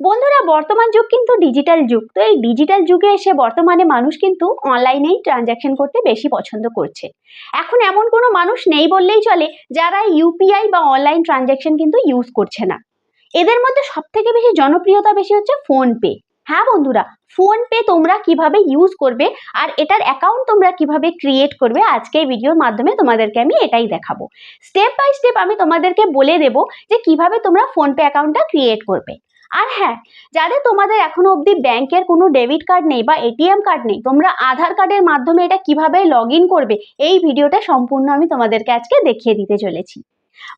বন্ধুরা, বর্তমান যুগ কিন্তু ডিজিটাল যুগ। তো এই ডিজিটাল যুগে এসে বর্তমানে মানুষ কিন্তু অনলাইনেই ট্রানজ্যাকশন করতে বেশি পছন্দ করছে। এখন এমন কোনো মানুষ নেই বললেই চলে, যারা ইউপিআই বা অনলাইন ট্রানজ্যাকশন কিন্তু ইউজ করছে না। এদের মধ্যে সব থেকে বেশি জনপ্রিয়তা বেশি হচ্ছে ফোনপে। হ্যাঁ বন্ধুরা, ফোনপে তোমরা কীভাবে ইউজ করবে আর এটার অ্যাকাউন্ট তোমরা কীভাবে ক্রিয়েট করবে আজকে এই ভিডিওর মাধ্যমে তোমাদেরকে আমি এটাই দেখাবো। স্টেপ বাই স্টেপ আমি তোমাদেরকে বলে দেবো যে কীভাবে তোমরা ফোনপে অ্যাকাউন্টটা ক্রিয়েট করবে। আর হ্যাঁ যাদের তোমাদের এখনও অবধি ব্যাংকের কোনো ডেবিট কার্ড নেই বা এটিএম কার্ড নেই, তোমরা আধার কার্ডের মাধ্যমে এটা কীভাবে লগ করবে, এই ভিডিওটা সম্পূর্ণ আমি তোমাদেরকে আজকে দেখিয়ে দিতে চলেছি।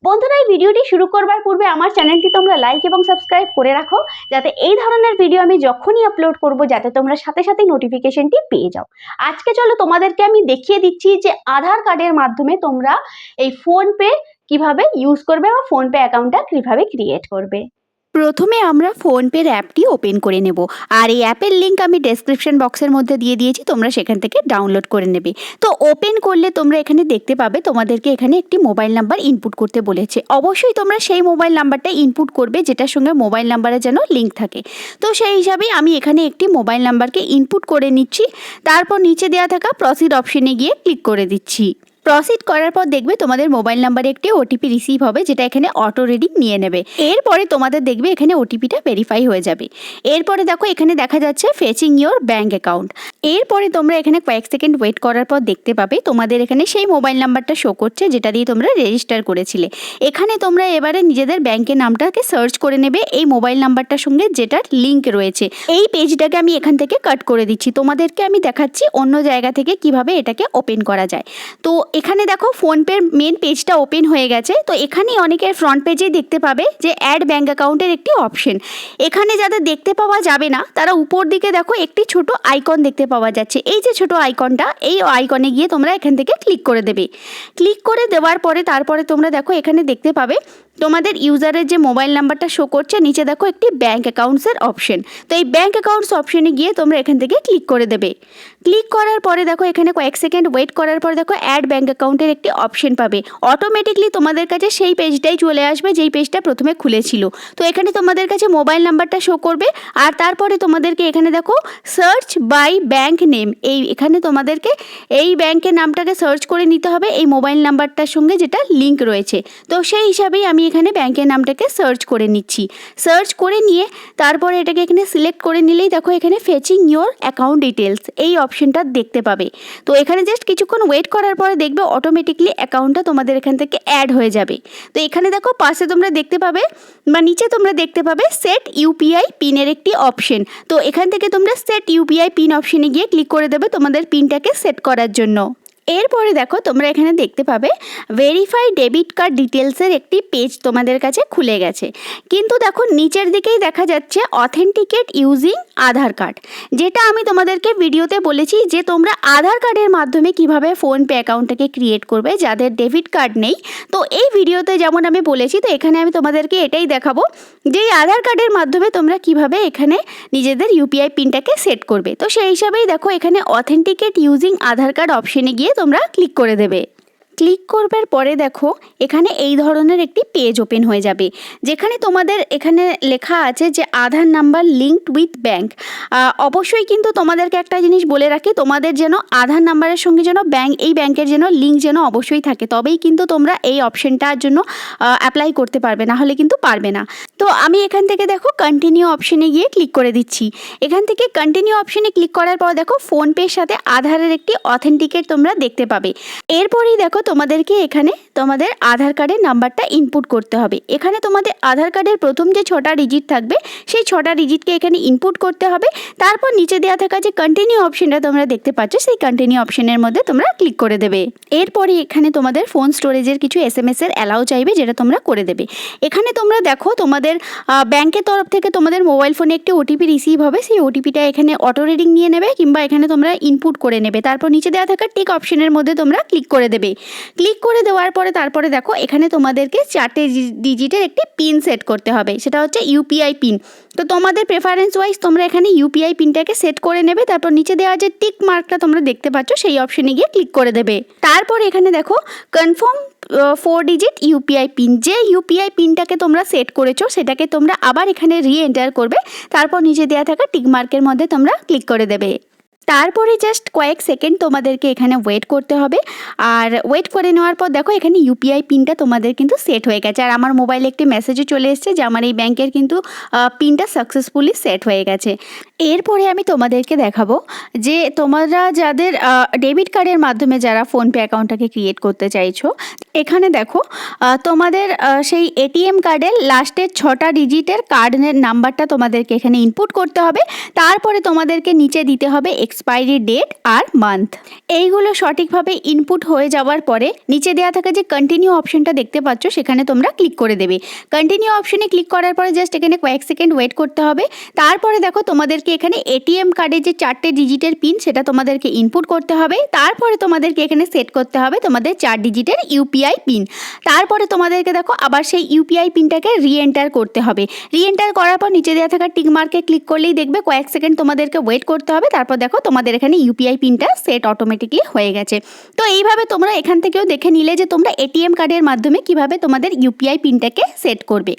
বন্ধুরা, এই ভিডিওটি শুরু করবার পূর্বে আমার চ্যানেলটি তোমরা লাইক এবং সাবস্ক্রাইব করে রাখো, যাতে এই ধরনের ভিডিও আমি যখনই আপলোড করব, যাতে তোমরা সাথে সাথে নোটিফিকেশনটি পেয়ে যাও। আজকে চলো তোমাদেরকে আমি দেখিয়ে দিচ্ছি যে আধার কার্ডের মাধ্যমে তোমরা এই ফোনপে কীভাবে ইউজ করবে বা ফোনপে অ্যাকাউন্টটা কীভাবে ক্রিয়েট করবে। প্রথমে আমরা ফোনপের অ্যাপটি ওপেন করে নেব। আর এই অ্যাপের লিঙ্ক আমি ডেসক্রিপশন বক্সের মধ্যে দিয়ে দিয়েছি, তোমরা সেখান থেকে ডাউনলোড করে নেবে। তো ওপেন করলে তোমরা এখানে দেখতে পাবে তোমাদেরকে এখানে একটি মোবাইল নাম্বার ইনপুট করতে বলেছে। অবশ্যই তোমরা সেই মোবাইল নাম্বারটা ইনপুট করবে, যেটার সঙ্গে মোবাইল নাম্বারে যেন লিঙ্ক থাকে। তো সেই হিসাবেই আমি এখানে একটি মোবাইল নাম্বারকে ইনপুট করে নিচ্ছি, তারপর নিচে দেওয়া থাকা প্রসিড অপশনে গিয়ে ক্লিক করে দিচ্ছি। প্রসিড করার পর দেখবে তোমাদের মোবাইল নাম্বারে একটি ওটিপি রিসিভ হবে, যেটা এখানে অটো রিডিং নিয়ে নেবে। এরপরে তোমাদের দেখবে এখানে ওটিপিটা ভেরিফাই হয়ে যাবে। এরপরে দেখো, এখানে দেখা যাচ্ছে ফেচিং ইয়োর ব্যাঙ্ক অ্যাকাউন্ট এরপরে তোমরা এখানে কয়েক সেকেন্ড ওয়েট করার পর দেখতে পাবে, তোমাদের এখানে সেই মোবাইল নাম্বারটা শো করছে, যেটা দিয়ে তোমরা রেজিস্টার করেছিলে। এখানে তোমরা এবারে নিজেদের ব্যাংকের নামটাকে সার্চ করে নেবে, এই মোবাইল নাম্বারটার সঙ্গে যেটার লিঙ্ক রয়েছে। এই পেজটাকে আমি এখান থেকে কাট করে দিচ্ছি। তোমাদেরকে আমি দেখাচ্ছি অন্য জায়গা থেকে কীভাবে এটাকে ওপেন করা যায়। তো এখানে দেখো ফোনপের মেন পেজটা ওপেন হয়ে গেছে। তো এখানেই অনেকের ফ্রন্ট পেজেই দেখতে পাবে যে অ্যাড ব্যাঙ্ক অ্যাকাউন্টের একটি অপশন এখানে যাদের দেখতে পাওয়া যাবে না, তারা উপর দিকে দেখো একটি ছোট আইকন দেখতে পাওয়া যাচ্ছে। এই যে ছোট আইকনটা এই আইকনে গিয়ে তোমরা এখান থেকে ক্লিক করে দেবে। ক্লিক করে দেওয়ার পরে তারপরে তোমরা দেখো এখানে দেখতে পাবে তোমাদের ইউজারের যে মোবাইল নাম্বারটা শো করছে, নিচে দেখো একটি ব্যাঙ্ক অ্যাকাউন্টসের অপশন তো এই ব্যাঙ্ক অ্যাকাউন্টস অপশনে গিয়ে তোমরা এখান থেকে ক্লিক করে দেবে। ক্লিক করার পরে দেখো এখানে কয়েক সেকেন্ড ওয়েট করার পর দেখো অ্যাড ব্যাঙ্ক অ্যাকাউন্টের একটি অপশন পাবে। অটোমেটিকলি তোমাদের কাছে সেই পেজটাই চলে আসবে, যেই পেজটা প্রথমে খুলেছিল। তো এখানে তোমাদের কাছে মোবাইল নাম্বারটা শো করবে, আর তারপরে তোমাদেরকে এখানে দেখো সার্চ বাই ব্যাঙ্ক নেম এই এখানে তোমাদেরকে এই ব্যাঙ্কের নামটাকে সার্চ করে নিতে হবে, এই মোবাইল নাম্বারটার সঙ্গে যেটা লিঙ্ক রয়েছে। তো সেই হিসাবেই আমি এখানে ব্যাংকের নামটাকে সার্চ করে নিচ্ছি। সার্চ করে নিয়ে তারপরে এটাকে এখানে সিলেক্ট করে নিলেই দেখো এখানে ফেচিং ইয়োর অ্যাকাউন্ট ডিটেলস এই অপশনটা দেখতে পাবে। তো এখানে জাস্ট কিছুক্ষণ ওয়েট করার পরে দেখবে অটোমেটিকলি অ্যাকাউন্টটা তোমাদের এখান থেকে অ্যাড হয়ে যাবে। তো এখানে দেখো পাশে তোমরা দেখতে পাবে বা নিচে তোমরা দেখতে পাবে সেট ইউপিআই পিনের একটি অপশন তো এখান থেকে তোমরা সেট ইউপিআই পিন অপশনে গিয়ে ক্লিক করে দেবে তোমাদের পিনটাকে সেট করার জন্য। এরপরে দেখো, তোমরা এখানে দেখতে পাবে ভেরিফাই ডেবিট কার্ড ডিটেলসের একটি পেজ তোমাদের কাছে খুলে গেছে। কিন্তু দেখো, নিচের দিকেই দেখা যাচ্ছে অথেন্টিকেট ইউজিং আধার কার্ড যেটা আমি তোমাদেরকে ভিডিওতে বলেছি যে তোমরা আধার কার্ডের মাধ্যমে কীভাবে ফোনপে অ্যাকাউন্টটাকে ক্রিয়েট করবে, যাদের ডেবিট কার্ড নেই। তো এই ভিডিওতে যেমন আমি বলেছি, তো এখানে আমি তোমাদেরকে এটাই দেখাবো যে এই আধার কার্ডের মাধ্যমে তোমরা কীভাবে এখানে নিজেদের ইউপিআই পিনটাকে সেট করবে। তো সেই হিসাবেই দেখো, এখানে অথেন্টিকেট ইউজিং আধার কার্ড অপশনে গিয়ে তোমরা ক্লিক করে দেবে। ক্লিক করবার পরে দেখো, এখানে এই ধরনের একটি পেজ ওপেন হয়ে যাবে। যেখানে তোমাদের এখানে লেখা আছে যে Aadhaar number linked with bank অবশ্যই কিন্তু তোমাদেরকে একটা জিনিস বলে রাখি, তোমাদের যেন আধার নাম্বারের সঙ্গে যেন ব্যাঙ্ক এই ব্যাংকের যেন লিঙ্ক যেন অবশ্যই থাকে, তবেই কিন্তু তোমরা এই অপশনটার জন্য অ্যাপ্লাই করতে পারবে, না হলে কিন্তু পারবে না। তো আমি এখান থেকে দেখো কন্টিনিউ অপশনে গিয়ে ক্লিক করে দিচ্ছি। এখান থেকে কন্টিনিউ অপশনে ক্লিক করার পর দেখো ফোনপের সাথে আধারের একটি অথেন্টিকেট তোমরা দেখতে পাবে। এরপরেই দেখো তোমাদেরকে এখানে তোমাদের আধার কার্ডের নাম্বারটা ইনপুট করতে হবে। এখানে তোমাদের আধার কার্ডের প্রথম যে ছটা ডিজিট থাকবে, সেই ছটা ডিজিটকে এখানে ইনপুট করতে হবে। তারপর নিচে দেওয়া থাকা যে কন্টিনিউ অপশনটা তোমরা দেখতে পাচ্ছ, সেই কন্টিনিউ অপশনের মধ্যে তোমরা ক্লিক করে দেবে। এরপরে এখানে তোমাদের ফোন স্টোরেজের কিছু এস এম এস এর অ্যালাউ চাইবে, যেটা তোমরা করে দেবে। এখানে তোমরা দেখো তোমাদের ব্যাংকের তরফ থেকে তোমাদের মোবাইল ফোনে একটি ওটিপি রিসিভ হবে। সেই ওটিপিটা এখানে অটো রিডিং নিয়ে নেবে, কিংবা এখানে তোমরা ইনপুট করে নেবে। তারপর নিচে দেওয়া থাকা টিক অপশনের মধ্যে তোমরা ক্লিক করে দেবে। ক্লিক করে দেওয়ার পরে তারপরে দেখো এখানে তোমাদেরকে চারটে ডিজিটের একটি পিন সেট করতে হবে। সেটা হচ্ছে ইউপিআই পিন। তো তোমাদের প্রেফারেন্স ওয়াইজ তোমরা এখানে ইউপিআই পিনটাকে সেট করে নেবে। তারপর নিচে দেওয়া যে টিক মার্কটা তোমরা দেখতে পাচ্ছ, সেই অপশনে গিয়ে ক্লিক করে দেবে। তারপর এখানে দেখো confirm four digit UPI PIN. যে ইউপিআই পিনটাকে তোমরা সেট করেছ, সেটাকে তোমরা আবার এখানে রি এন্টার করবে। তারপর নিচে দেওয়া থাকা টিক মার্কের মধ্যে তোমরা ক্লিক করে দেবে। তারপরে জাস্ট কয়েক সেকেন্ড তোমাদেরকে এখানে ওয়েট করতে হবে। আর ওয়েট করে নেওয়ার পর দেখো এখানে ইউপিআই পিনটা তোমাদের কিন্তু সেট হয়ে গেছে। আর আমার মোবাইলে একটি মেসেজও চলে এসেছে যে আমার এই ব্যাংকের কিন্তু পিনটা সাকসেসফুলি সেট হয়ে গেছে। এরপরে আমি তোমাদেরকে দেখাবো যে তোমরা যাদের ডেবিট কার্ডের মাধ্যমে যারা ফোনপে অ্যাকাউন্টটাকে ক্রিয়েট করতে চাইছো, এখানে দেখো তোমাদের সেই এটিএম কার্ডের লাস্টের ছটা ডিজিটের কার্ডের নাম্বারটা তোমাদেরকে এখানে ইনপুট করতে হবে। তারপরে তোমাদেরকে নিচে দিতে হবে এক্সপায়ারি ডেট আর মান্থ এইগুলো সঠিকভাবে ইনপুট হয়ে যাওয়ার পরে নিচে দেওয়া থাকা যে কন্টিনিউ অপশনটা দেখতে পাচ্ছ, সেখানে তোমরা ক্লিক করে দেবে। কন্টিনিউ অপশনে ক্লিক করার পরে জাস্ট এখানে কয়েক সেকেন্ড ওয়েট করতে হবে। তারপরে দেখো তোমাদেরকে এখানে এটিএম কার্ডের যে চারটে ডিজিটের পিন সেটা তোমাদেরকে ইনপুট করতে হবে। তারপরে তোমাদেরকে এখানে সেট করতে হবে তোমাদের চার ডিজিটের ইউপিআই পিন তারপরে তোমাদেরকে দেখো আবার সেই ইউপিআই পিনটাকে রি এন্টার করতে হবে। রি এন্টার করার পর নিচে দেওয়া থাকা টিক মার্কে ক্লিক করলেই দেখবে কয়েক সেকেন্ড তোমাদেরকে ওয়েট করতে হবে। তারপর দেখো তোমাদের এখানে ইউপিআই পিনটা সেট অটোমেটিকলি হয়ে গেছে। তো এইভাবে তোমরা এখান থেকেও দেখে নিলে যে তোমরা এটিএম কার্ডের মাধ্যমে কীভাবে তোমাদের ইউপিআই পিনটাকে সেট করবে।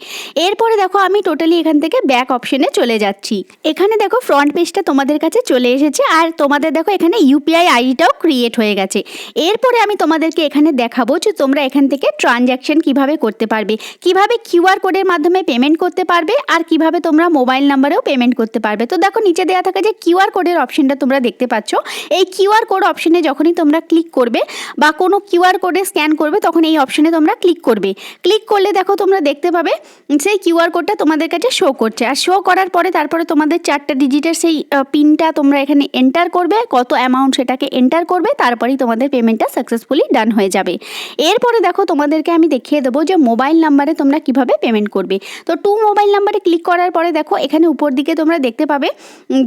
এরপরে দেখো আমি টোটালি এখান থেকে ব্যাক অপশনে চলে যাচ্ছি। এখানে দেখো ফ্রন্ট পেজটা তোমাদের কাছে চলে এসেছে আর তোমাদের দেখো এখানে ইউপিআই আইডিটাও ক্রিয়েট হয়ে গেছে। এরপরে আমি তোমাদেরকে এখানে দেখাবো যে তোমরা এখান থেকে ট্রানজ্যাকশন কীভাবে করতে পারবে, কীভাবে কিউআর কোডের মাধ্যমে পেমেন্ট করতে পারবে আর কীভাবে তোমরা মোবাইল নাম্বারেও পেমেন্ট করতে পারবে। তো দেখো নিচে দেওয়া থাকা যে কিউআর কোডের অপশনটা দেখতে পাচ্ছ, এই কিউআর কোড অপশনে যখনই তোমরা ক্লিক করবে বা কোনো কিউআর কোডে স্ক্যান করবে, তখন এই অপশনে তোমরা ক্লিক করবে। ক্লিক করলে দেখো তোমরা দেখতে পাবে সেই কিউআর কোডটা তোমাদের কাছে শো করছে। আর শো করার পরে তারপরে তোমাদের চারটে ডিজিটের সেই পিনটা তোমরা এখানে এন্টার করবে, কত অ্যামাউন্ট সেটাকে এন্টার করবে, তারপরেই তোমাদের পেমেন্টটা সাকসেসফুলি ডান হয়ে যাবে। এরপরে দেখো তোমাদেরকে আমি দেখিয়ে দেবো যে মোবাইল নাম্বারে তোমরা কীভাবে পেমেন্ট করবে। তো টু মোবাইল নাম্বারে ক্লিক করার পরে দেখো এখানে উপর দিকে তোমরা দেখতে পাবে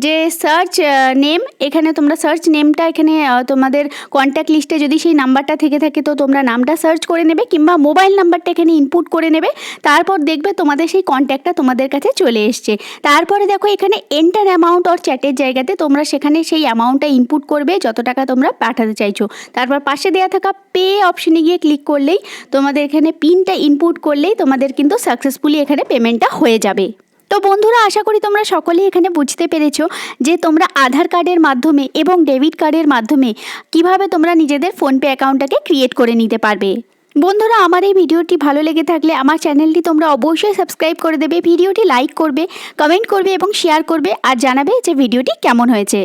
যে সার্চ নেম এখানে তোমরা সার্চ নেমটা এখানে তোমাদের কন্ট্যাক্ট লিস্টে যদি সেই নাম্বারটা থেকে থাকে, তো তোমরা নামটা সার্চ করে নেবে কিংবা মোবাইল নাম্বারটা এখানে ইনপুট করে নেবে। তারপর দেখবে তোমাদের সেই কন্ট্যাক্টটা তোমাদের কাছে চলে এসছে। তারপরে দেখো এখানে এন্টার অ্যামাউন্ট অর চ্যাটের জায়গাতে তোমরা সেখানে সেই অ্যামাউন্টটা ইনপুট করবে যত টাকা তোমরা পাঠাতে চাইছো। তারপর পাশে দেওয়া থাকা পে অপশনে গিয়ে ক্লিক করলেই তোমাদের এখানে পিনটা ইনপুট করলেই তোমাদের কিন্তু সাকসেসফুলি এখানে পেমেন্টটা হয়ে যাবে। তো বন্ধুরা, আশা করি তোমরা সকলেই এখানে বুঝতে পেরেছ যে তোমরা আধার কার্ডের মাধ্যমে এবং ডেবিট কার্ডের মাধ্যমে কীভাবে তোমরা নিজেদের ফোনপে অ্যাকাউন্টটাকে ক্রিয়েট করে নিতে পারবে। বন্ধুরা, আমার এই ভিডিওটি ভালো লেগে থাকলে আমার চ্যানেলটি তোমরা অবশ্যই সাবস্ক্রাইব করে দেবে, ভিডিওটি লাইক করবে, কমেন্ট করবে এবং শেয়ার করবে আর জানাবে যে ভিডিওটি কেমন হয়েছে।